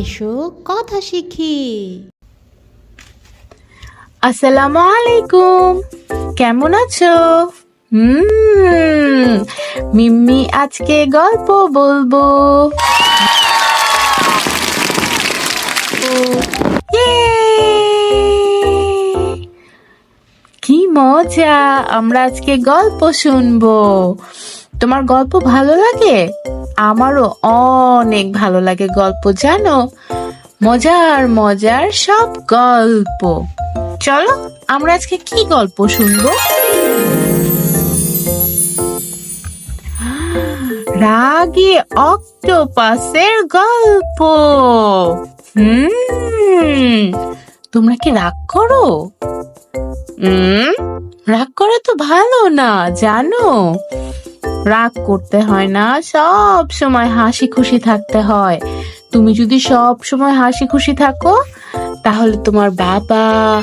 এসো কথা শিখি। আসসালামু আলাইকুম। কেমন আছো? মিম্মি আজকে গল্প বলব। কি মজা, আমরা আজকে গল্প শুনব। তোমার গল্প ভালো লাগে? আমারও অনেক ভালো লাগে গল্প, জানো? মজার মজার সব গল্প। চলো, আমরা আজকে কি গল্প শুনব? রাগে অক্টোপাসের গল্প। হুম, তোমরা কি রাগ করো? হুম, রাগ করা তো ভালো না, জানো? রাগ করতে হয় না, সব সময় হাসি খুশি থাকতে হয়। তুমি যদি সব সময় হাসি খুশি থাকো, তাহলে তোমার বাবা,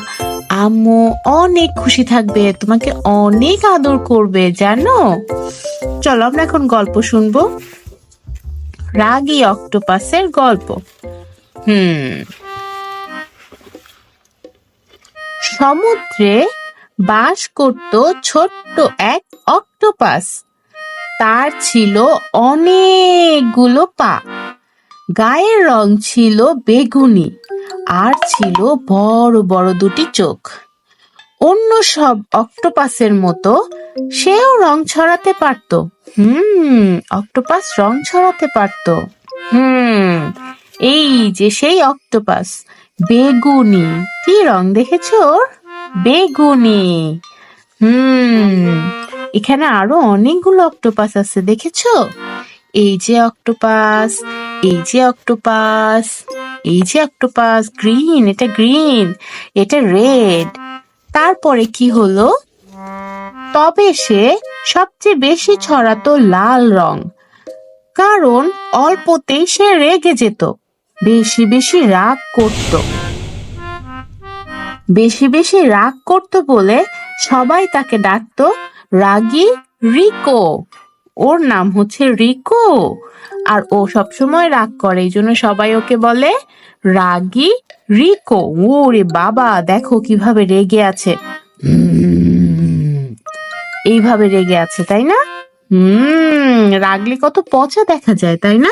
আম্মু অনেক খুশি থাকবে, তোমাকে অনেক আদর করবে, জানো? চলো আমরা এখন গল্প শুনব। রাগী অক্টোপাসের গল্প। হুম। সমুদ্রে বাস করত ছোট্ট এক অক্টোপাস। তার ছিল অনেকগুলো পা। গায়ের রং ছিল বেগুনি, আর ছিল বড় বড় দুটি চোখ। অন্য সব অক্টোপাসের মতো সেও রং ছড়াতে পারত। হুম, অক্টোপাস রং ছড়াতে পারত। হুম, এই যে সেই অক্টোপাস, বেগুনি। কি রং দেখেছ? বেগুনি। হুম এখানে আরও অনেকগুলো অক্টোপাস আছে, দেখেছ? এই যে অক্টোপাস এই যে অক্টোপাস এই যে অক্টোপাস গ্রিন এটা গ্রিন এটা রেড তারপরে কি হলো? তবে সে সবচেয়ে বেশি ছড়াতো লাল রং, কারণ অল্পতেই সে রেগে যেত, বেশি বেশি রাগ করত। বেশি বেশি রাগ করত বলে সবাই তাকে ডাকতো রাগী রিকো। ওর নাম হচ্ছে রিকো। আর ও সবসময় রাগ করে, এই জন্য সবাই ওকে বলে রাগী রিকো। ওরে বাবা, দেখো কীভাবে রেগে আছে। এইভাবে রেগে আছে, তাই না? হুম, রাগলে কত পচা দেখা যায়, তাই না?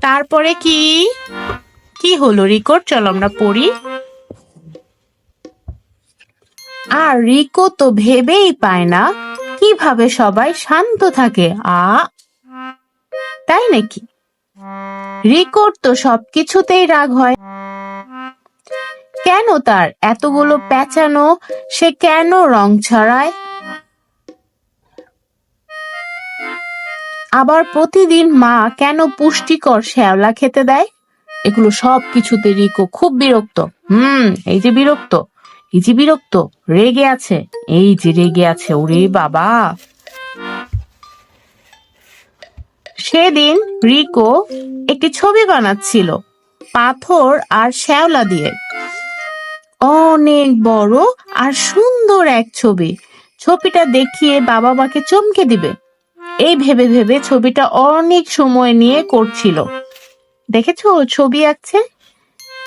তারপরে কি? কি হলো রিকোর চলো আমরা পড়ি। আর রিকো তো ভেবেই পায় না কীভাবে সবাই শান্ত থাকে, আ? তাই নাকি? রিকোর তো সবকিছুতেই রাগ হয়। কেন তার এতগুলো পেঁচানো সে কেন রং ছড়ায়? আবার প্রতিদিন মা কেন পুষ্টিকর শ্যাওলা খেতে দেয়? এগুলো সব কিছুতে রিকো খুব বিরক্ত। হুম, এই যে বিরক্ত। এই যে বিরক্ত। রেগে আছে। এই যে রেগে আছে ওরে বাবা। সেদিন রিকো একটি ছবি বানাচ্ছিল, পাথর আর শ্যাওলা দিয়ে। অনেক বড় আর সুন্দর এক ছবি। ছবিটা দেখিয়ে বাবা মাকে চমকে দিবে। এই ভেবে ভেবে ছবিটা অনেক সময় নিয়ে করছিল। দেখেছ ছবি আঁকছে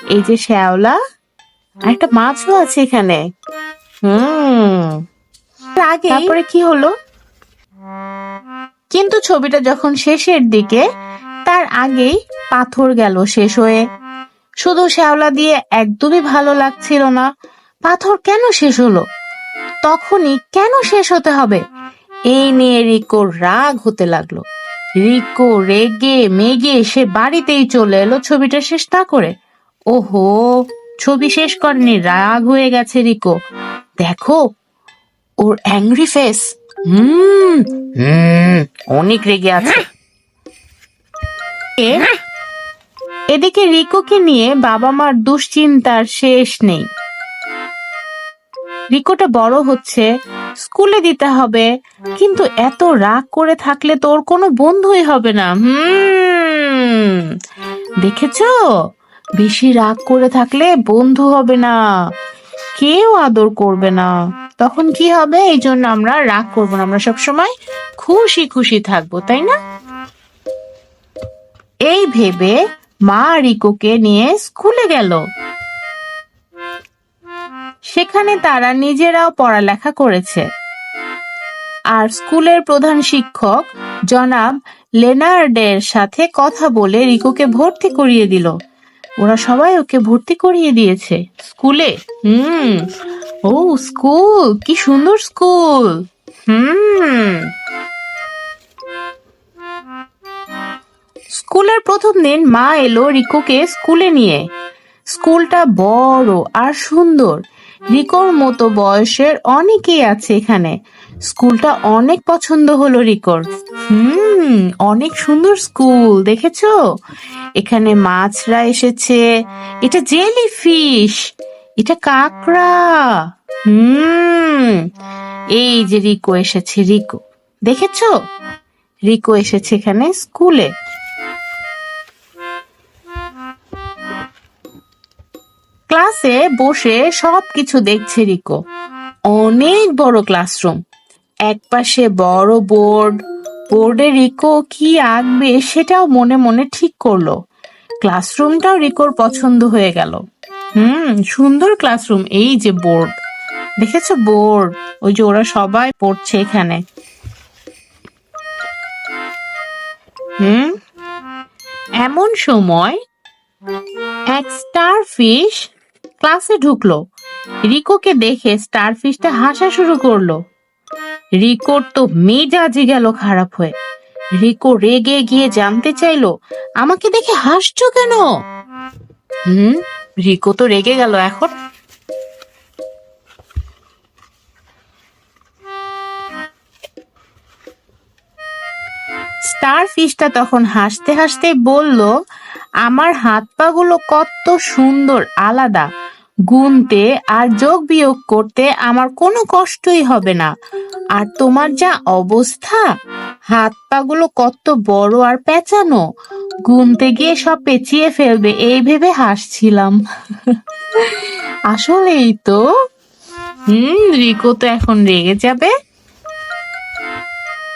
এই যে শ্যাওলা আর একটা মাছও আছে এখানে। হুম। আগে তারপরে কি হলো? কিন্তু ছবিটা যখন শেষের দিকে তার আগেই পাথর গেল শেষ হয়ে। শুধু শ্যাওলা দিয়ে একদমই ভালো লাগছিল না। পাথর কেন শেষ হলো? তখনই কেন শেষ হতে হবে? এই নিয়ে রিকোর রাগ হতে লাগল। রিকো রেগে মেগে সে বাড়িতেই চলে এলো ছবিটা শেষ না করে। ওহো! ছবি শেষ করেনি রাগ হয়ে গেছে রিকো। দেখো ওর অ্যাংরি ফেস হুম। হুম। অনেক রেগে আছে। এদিকে রিকোকে নিয়ে বাবা মার দুশ্চিন্তার শেষ নেই। রিকোটা বড় হচ্ছে স্কুলে দিতে হবে কিন্তু এত রাগ করে থাকলে তোর কোনো বন্ধুই হবে না। হুম। দেখেছ? বেশি রাগ করে থাকলে বন্ধু হবে না। কেউ আদর করবে না। তখন কি হবে? এই জন্য আমরা রাগ করব না। আমরা সবসময় খুশি খুশি থাকব, তাই না? এই ভেবে মা রিকোকে নিয়ে স্কুলে গেল। সেখানে তারা নিজেরাও পড়ালেখা করেছে। আর স্কুলের প্রধান শিক্ষক জনাব লেনার্ডের সাথে কথা বলে রিকোকে ভর্তি করিয়ে দিল। ওরা সবাই ওকে ভর্তি করিয়ে দিয়েছে। স্কুলে? হুম। ও, স্কুল? কি সুন্দর স্কুল। হুম। স্কুলের প্রথম দিন মা এলো রিকোকে স্কুলে নিয়ে। স্কুলটা বড় আর সুন্দর। রিকোর মতো বয়সের অনেকেই আছে এখানে। স্কুলটা অনেক পছন্দ হলো রিকোর। হুম। অনেক সুন্দর স্কুল, দেখেছ? এখানে মাছরা এসেছে। এটা জেলি ফিশ এটা কাঁকড়া। হুম, এই যে রিকো এসেছে, রিকো। দেখেছ? রিকো এসেছে এখানে স্কুলে। ক্লাসে বসে সবকিছু দেখছে রিকো। অনেক বড় ক্লাসরুম। এক পাশে বড় বোর্ড বোর্ডে রিকো কি আঁকবে সেটাও মনে মনে ঠিক করল। ক্লাসরুমটাও রিকোর পছন্দ হয়ে গেল। হুম, সুন্দর ক্লাসরুম, এই যে বোর্ড। দেখেছ বোর্ড? ওই যে ওরা সবাই পড়ছে এখানে। হুম, এমন সময় এক স্টার ফিশ ক্লাসে ঢুকলো। রিকোকে দেখে স্টার ফিশটা হাসা শুরু করল। রিকোর তো মেজাজই গেল খারাপ হয়ে। রিকো রেগে গিয়ে জানতে চাইলো, আমাকে দেখে হাসছো কেন? হুম, রিকো তো রেগে গেল এখন। স্টার ফিশটা তখন হাসতে হাসতে বলল, আমার হাত পাগুলো কত সুন্দর, আলাদা। গুনতে আর যোগ বিয়োগ করতে আমার কোনো কষ্টই হবে না। আর তোমার যা অবস্থা? হাত পাগুলো কত বড় আর পেঁচানো। গুনতে গিয়ে সব পেঁচিয়ে ফেলবে, এই ভেবে হাসছিলাম। আসলেই তো। হুম, রিকো তো এখন রেগে যাবে।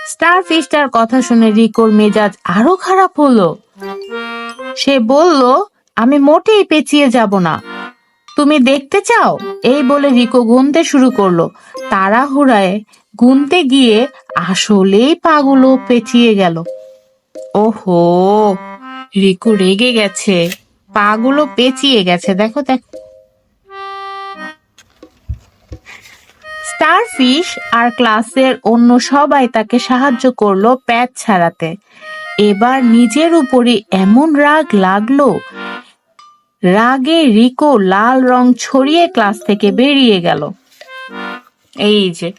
স্টার ফিশটার কথা শুনে রিকোর মেজাজ আরও খারাপ হলো। সে বলল, আমি মোটেই পেঁচিয়ে যাব না। তুমি দেখতে চাও? এই বলে রিকো গুনতে শুরু করল। তাড়াহুড়ায় গুনতে গিয়ে আসলেই পাগুলো পেঁচিয়ে গেল। ওহো, রিকো রেগে গেছে। পাগুলো পেঁচিয়ে গেছে, দেখো দেখো। স্টারফিশ আর ক্লাসের অন্য সবাই তাকে সাহায্য করল প্যাচ ছাড়াতে। এবার নিজের উপরই এমন রাগ লাগল রাগে রিকো লাল রং ছড়িয়ে ক্লাস থেকে বেরিয়ে গেল। এই যে,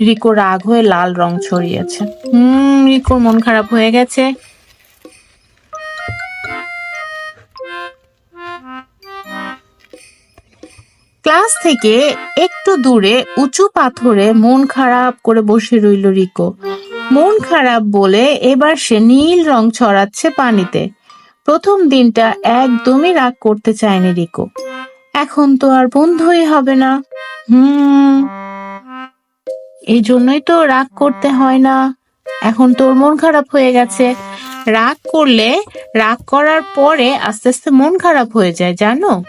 রিকো রাগ হয়ে লাল রং ছড়িয়েছে। হুম রিকোর মন খারাপ হয়ে গেছে? ক্লাস থেকে একটু দূরে, উঁচু পাথরে মন খারাপ করে বসে রইল রিকো। মন খারাপ বলে এবার সে নীল রং ছড়াচ্ছে পানিতে। প্রথম দিনটা একদমই রাগ করতে চায়নি রিকো। এখন তো আর বন্ধুই হবে না। হুম। এই জন্যই তো রাগ করতে হয় না। এখন তোর মন খারাপ হয়ে গেছে। রাগ করলে, রাগ করার পরে আস্তে আস্তে মন খারাপ হয়ে যায়, জানো?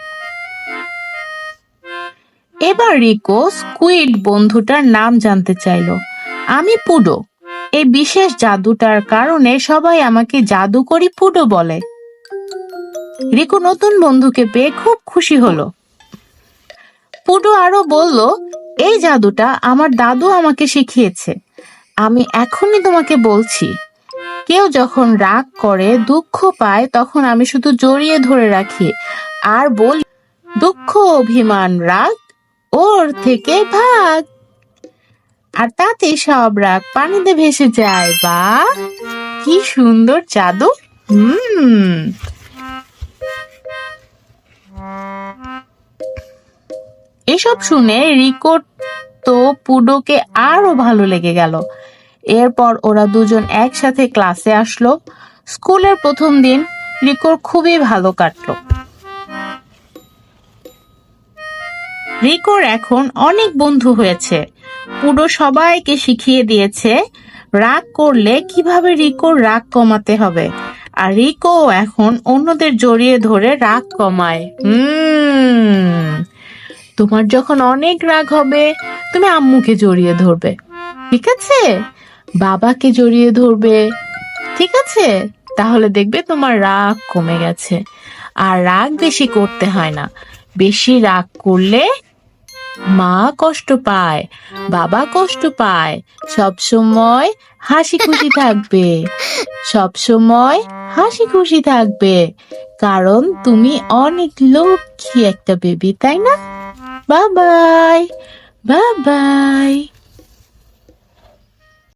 এবার রিকো স্কুইড বন্ধুটার নাম জানতে চাইলো। আমি পুডো। এই বিশেষ জাদুটার কারণে সবাই আমাকে জাদুকরি পুডো বলে। রিকো নতুন বন্ধুকে পেয়ে খুব খুশি হলো। পুডো আরও বলল, এই জাদুটা আমার দাদু আমাকে শিখিয়েছে। আমি এখনই তোমাকে বলছি, কেউ যখন রাগ করে, দুঃখ পায়, তখন আমি শুধু জড়িয়ে ধরে রাখি। আর বলি, দুঃখ, অভিমান, রাগ, ওর থেকে ভাগ। আর তাতে সব রাগ পানিতে ভেসে যায়, বা কি সুন্দর জাদু। হুম। এসব শুনে রিকোর তো পুডোকে আরও ভালো লেগে গেল। এরপর ওরা দুজন একসাথে ক্লাসে আসলো। স্কুলের প্রথম দিন রিকোর খুবই ভালো কাটলো। রিকোর এখন অনেক বন্ধু হয়েছে। পুডো সবাইকে শিখিয়ে দিয়েছে রাগ করলে কীভাবে রিকোর রাগ কমাতে হবে। আর রিকো এখন অন্যদের জড়িয়ে ধরে রাগ কমায়। হুম। তোমার যখন অনেক রাগ হবে, তুমি আম্মুকে জড়িয়ে ধরবে। ঠিক আছে? বাবাকে জড়িয়ে ধরবে। ঠিক আছে? তাহলে দেখবে তোমার রাগ কমে গেছে। আর রাগ বেশি করতে হয় না। বেশি রাগ করলে মা কষ্ট পায়, বাবা কষ্ট পায়, সব সময় হাসি খুশি থাকবে। সব সময় হাসি খুশি থাকবে, কারণ তুমি অনেক লক্ষ্মী একটা বেবি তাই না? বাবাই বাবাই